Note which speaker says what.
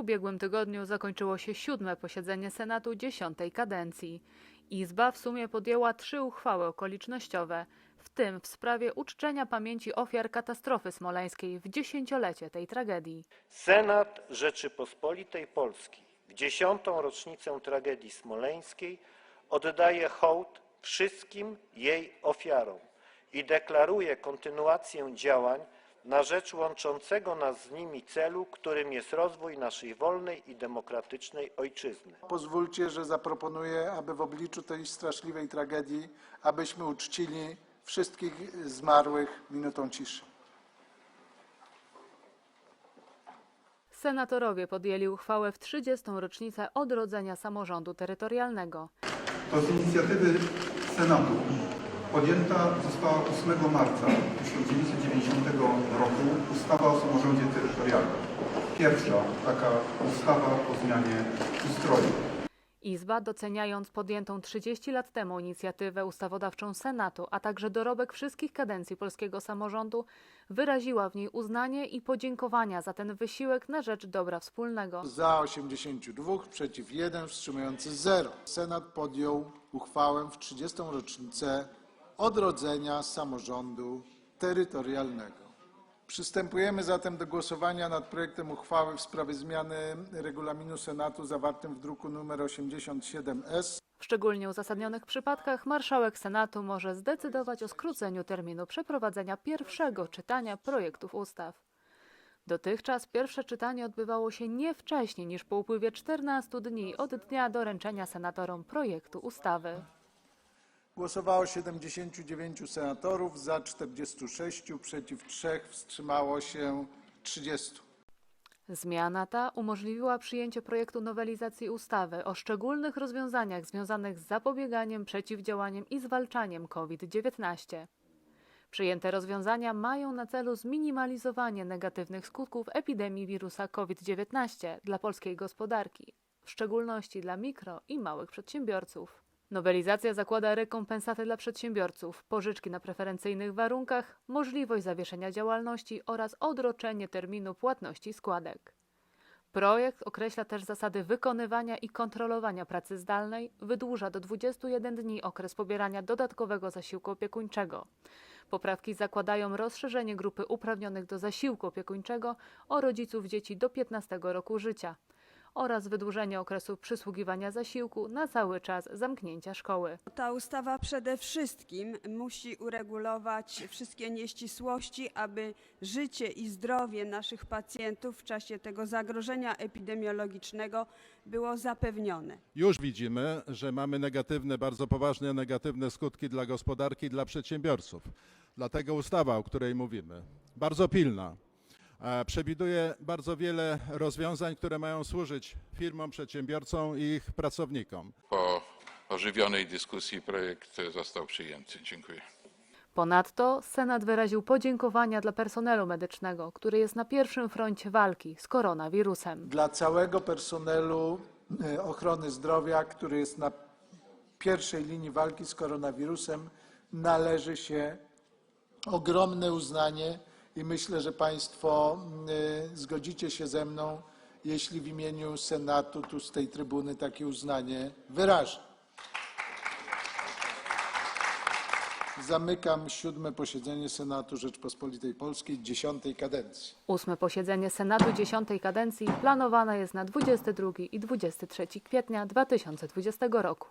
Speaker 1: ubiegłym tygodniu zakończyło się siódme posiedzenie Senatu dziesiątej kadencji. Izba w sumie podjęła trzy uchwały okolicznościowe, w tym w sprawie uczczenia pamięci ofiar katastrofy smoleńskiej w dziesięciolecie tej tragedii.
Speaker 2: Senat Rzeczypospolitej Polskiej w dziesiątą rocznicę tragedii smoleńskiej oddaje hołd wszystkim jej ofiarom i deklaruje kontynuację działań na rzecz łączącego nas z nimi celu, którym jest rozwój naszej wolnej i demokratycznej ojczyzny.
Speaker 3: Pozwólcie, że zaproponuję, aby w obliczu tej straszliwej tragedii, abyśmy uczcili wszystkich zmarłych minutą ciszy.
Speaker 1: Senatorowie podjęli uchwałę w 30. rocznicę odrodzenia samorządu terytorialnego.
Speaker 4: To z inicjatywy Senatu podjęta została 8 marca 1990 roku ustawa o samorządzie terytorialnym. Pierwsza taka ustawa o zmianie ustroju.
Speaker 1: Izba, doceniając podjętą 30 lat temu inicjatywę ustawodawczą Senatu, a także dorobek wszystkich kadencji polskiego samorządu, wyraziła w niej uznanie i podziękowania za ten wysiłek na rzecz dobra wspólnego.
Speaker 3: Za 82, przeciw 1, wstrzymujący 0. Senat podjął uchwałę w 30. rocznicę odrodzenia samorządu terytorialnego. Przystępujemy zatem do głosowania nad projektem uchwały w sprawie zmiany regulaminu Senatu zawartym w druku nr 87S.
Speaker 1: W szczególnie uzasadnionych przypadkach marszałek Senatu może zdecydować o skróceniu terminu przeprowadzenia pierwszego czytania projektów ustaw. Dotychczas pierwsze czytanie odbywało się nie wcześniej niż po upływie 14 dni od dnia doręczenia senatorom projektu ustawy.
Speaker 3: Głosowało 79 senatorów, za 46, przeciw 3, wstrzymało się 30.
Speaker 1: Zmiana ta umożliwiła przyjęcie projektu nowelizacji ustawy o szczególnych rozwiązaniach związanych z zapobieganiem, przeciwdziałaniem i zwalczaniem COVID-19. Przyjęte rozwiązania mają na celu zminimalizowanie negatywnych skutków epidemii wirusa COVID-19 dla polskiej gospodarki, w szczególności dla mikro i małych przedsiębiorców. Nowelizacja zakłada rekompensaty dla przedsiębiorców, pożyczki na preferencyjnych warunkach, możliwość zawieszenia działalności oraz odroczenie terminu płatności składek. Projekt określa też zasady wykonywania i kontrolowania pracy zdalnej, wydłuża do 21 dni okres pobierania dodatkowego zasiłku opiekuńczego. Poprawki zakładają rozszerzenie grupy uprawnionych do zasiłku opiekuńczego o rodziców dzieci do 15 roku życia oraz wydłużenie okresu przysługiwania zasiłku na cały czas zamknięcia szkoły.
Speaker 5: Ta ustawa przede wszystkim musi uregulować wszystkie nieścisłości, aby życie i zdrowie naszych pacjentów w czasie tego zagrożenia epidemiologicznego było zapewnione.
Speaker 6: Już widzimy, że mamy negatywne, bardzo poważne negatywne skutki dla gospodarki i dla przedsiębiorców. Dlatego ustawa, o której mówimy, bardzo pilna, przewiduje bardzo wiele rozwiązań, które mają służyć firmom, przedsiębiorcom i ich pracownikom.
Speaker 7: Po ożywionej dyskusji projekt został przyjęty. Dziękuję.
Speaker 1: Ponadto Senat wyraził podziękowania dla personelu medycznego, który jest na pierwszym froncie walki z koronawirusem.
Speaker 3: Dla całego personelu e, ochrony zdrowia, który jest na pierwszej linii walki z koronawirusem, należy się ogromne uznanie i myślę, że Państwo e, zgodzicie się ze mną, jeśli w imieniu Senatu tu z tej trybuny takie uznanie wyrażę. Zamykam siódme posiedzenie Senatu Rzeczpospolitej Polskiej dziesiątej kadencji.
Speaker 1: Ósme posiedzenie Senatu dziesiątej kadencji planowane jest na 22 i 23 kwietnia 2020 roku.